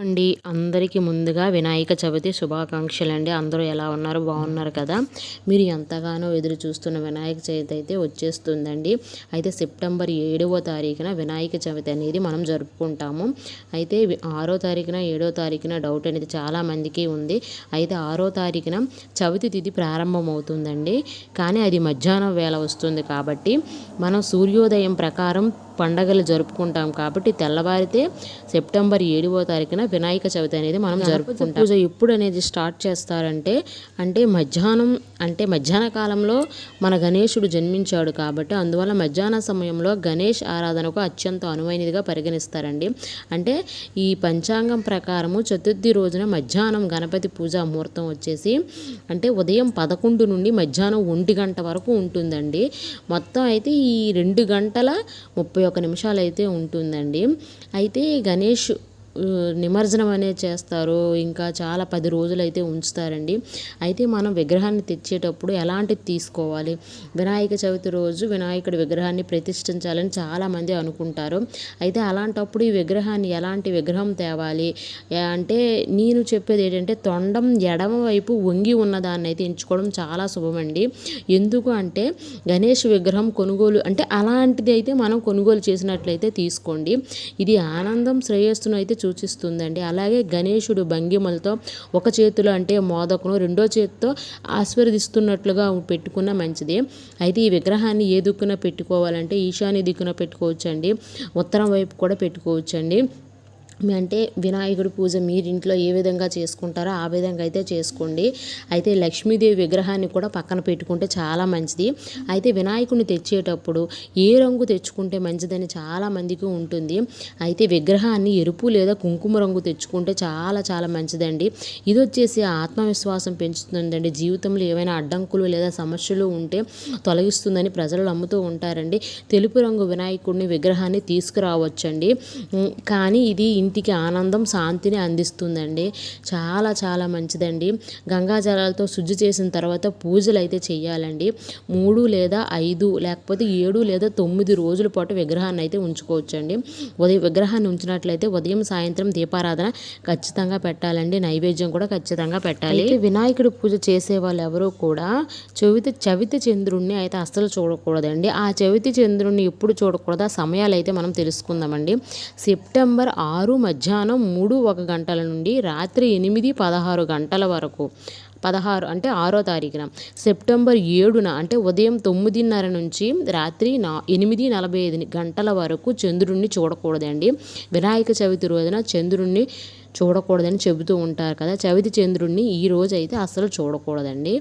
అండి. అందరికీ ముందుగా వినాయక చవితి శుభాకాంక్షలు అండి అందరూ ఎలా ఉన్నారు? బాగున్నారు కదా? మీరు ఎంతగానో ఎదురు చూస్తున్న వినాయక చవితి అయితే వచ్చేస్తుందండి. అయితే సెప్టెంబర్ ఏడవ తారీఖున వినాయక చవితి అనేది మనం జరుపుకుంటాము. అయితే ఆరో తారీఖున ఏడో తారీఖున డౌట్ అనేది చాలామందికి ఉంది. అయితే ఆరో తారీఖున చవితి తిథి ప్రారంభమవుతుందండి. కానీ అది మధ్యాహ్నం వేళ వస్తుంది కాబట్టి మనం సూర్యోదయం ప్రకారం పండగలు జరుపుకుంటాం కాబట్టి తెల్లవారితే సెప్టెంబర్ ఏడవ తారీఖున వినాయక చవితి అనేది మనం జరుపుకుంటాం. పూజ ఎప్పుడు అనేది స్టార్ట్ చేస్తారంటే అంటే మధ్యాహ్నం అంటే మధ్యాహ్న కాలంలో మన గణేశుడు జన్మించాడు కాబట్టి అందువల్ల మధ్యాహ్న సమయంలో గణేష్ ఆరాధనకు అత్యంత అనువైనదిగా పరిగణిస్తారండి. అంటే ఈ పంచాంగం ప్రకారము చతుర్థి రోజున మధ్యాహ్నం గణపతి పూజ ముహూర్తం వచ్చేసి అంటే ఉదయం పదకొండు నుండి మధ్యాహ్నం ఒంటి గంట వరకు ఉంటుందండి. మొత్తం అయితే ఈ రెండు గంటల ముప్పై ఒక నిమిషాలు అయితే ఉంటుందండి. అయితే గణేష్ నిమజ్జనం అనేది చేస్తారు. ఇంకా చాలా పది రోజులు అయితే ఉంచుతారండి. అయితే మనం విగ్రహాన్ని తెచ్చేటప్పుడు ఎలాంటిది తీసుకోవాలి? వినాయక చవితి రోజు వినాయకుడి విగ్రహాన్ని ప్రతిష్ఠించాలని చాలామంది అనుకుంటారు. అయితే అలాంటప్పుడు ఈ విగ్రహాన్ని ఎలాంటి విగ్రహం తేవాలి? అంటే నేను చెప్పేది ఏంటంటే తొండం ఎడమ వైపు వంగి ఉన్నదాన్ని అయితే ఎంచుకోవడం చాలా శుభమండి. ఎందుకు అంటే గణేష్ విగ్రహం కొనుగోలు అంటే అలాంటిది అయితే మనం కొనుగోలు చేసినట్లయితే తీసుకోండి. ఇది ఆనందం శ్రేయస్సును అయితే సూచిస్తుందండి. అలాగే గణేశుడు భంగిమలతో ఒక చేతిలో అంటే మోదకును రెండో చేతితో ఆశీర్వదిస్తున్నట్లుగా పెట్టుకున్న మంచిది. అయితే ఈ విగ్రహాన్ని ఏ దిక్కున పెట్టుకోవాలంటే ఈశాన్య దిక్కున పెట్టుకోవచ్చండి. ఉత్తరం వైపు కూడా పెట్టుకోవచ్చండి. అంటే వినాయకుడి పూజ మీరు ఇంట్లో ఏ విధంగా చేసుకుంటారో ఆ విధంగా అయితే చేసుకోండి. అయితే లక్ష్మీదేవి విగ్రహాన్ని కూడా పక్కన పెట్టుకుంటే చాలా మంచిది. అయితే వినాయకుడిని తెచ్చేటప్పుడు ఏ రంగు తెచ్చుకుంటే మంచిదని చాలా మందికి ఉంటుంది. అయితే విగ్రహాన్ని ఎరుపు లేదా కుంకుమ రంగు తెచ్చుకుంటే చాలా చాలా మంచిదండి. ఇది వచ్చేసి ఆత్మవిశ్వాసం పెంచుతుందండి. జీవితంలో ఏవైనా అడ్డంకులు లేదా సమస్యలు ఉంటే తొలగిస్తుందని ప్రజలు నమ్ముతూ ఉంటారండి. తెలుపు రంగు వినాయకుడిని విగ్రహాన్ని తీసుకురావచ్చండి. కానీ ఇది ఇంటికి ఆనందం శాంతిని అందిస్తుందండి. చాలా చాలా మంచిదండి. గంగా జలాలతో శుద్ధి చేసిన తర్వాత పూజలు అయితే చేయాలండి మూడు లేదా ఐదు లేకపోతే ఏడు లేదా తొమ్మిది రోజుల పాటు విగ్రహాన్ని అయితే ఉంచుకోవచ్చండి. ఉదయం విగ్రహాన్ని ఉంచినట్లయితే ఉదయం సాయంత్రం దీపారాధన ఖచ్చితంగా పెట్టాలండి. నైవేద్యం కూడా ఖచ్చితంగా పెట్టాలి. వినాయకుడి పూజ చేసే వాళ్ళు ఎవరూ కూడా చవితి చవితి చంద్రుణ్ణి అయితే అస్సలు చూడకూడదండి. ఆ చవితి చంద్రుణ్ణి ఎప్పుడు చూడకూడదు. ఆ సమయాలు అయితే మనం తెలుసుకుందామండి. సెప్టెంబర్ ఆరు మధ్యాహ్నం మూడు ఒక గంటల నుండి రాత్రి ఎనిమిది పదహారు గంటల వరకు. పదహారు అంటే ఆరో తారీఖున. సెప్టెంబర్ ఏడున అంటే ఉదయం తొమ్మిదిన్నర నుంచి రాత్రి నా ఎనిమిది నలభై ఐదు గంటల వరకు చంద్రుడిని చూడకూడదండి. వినాయక చవితి రోజున చంద్రుడిని చూడకూడదని చెబుతూ ఉంటారు కదా. చవితి చంద్రుడిని ఈ రోజు అయితే అస్సలు చూడకూడదండి.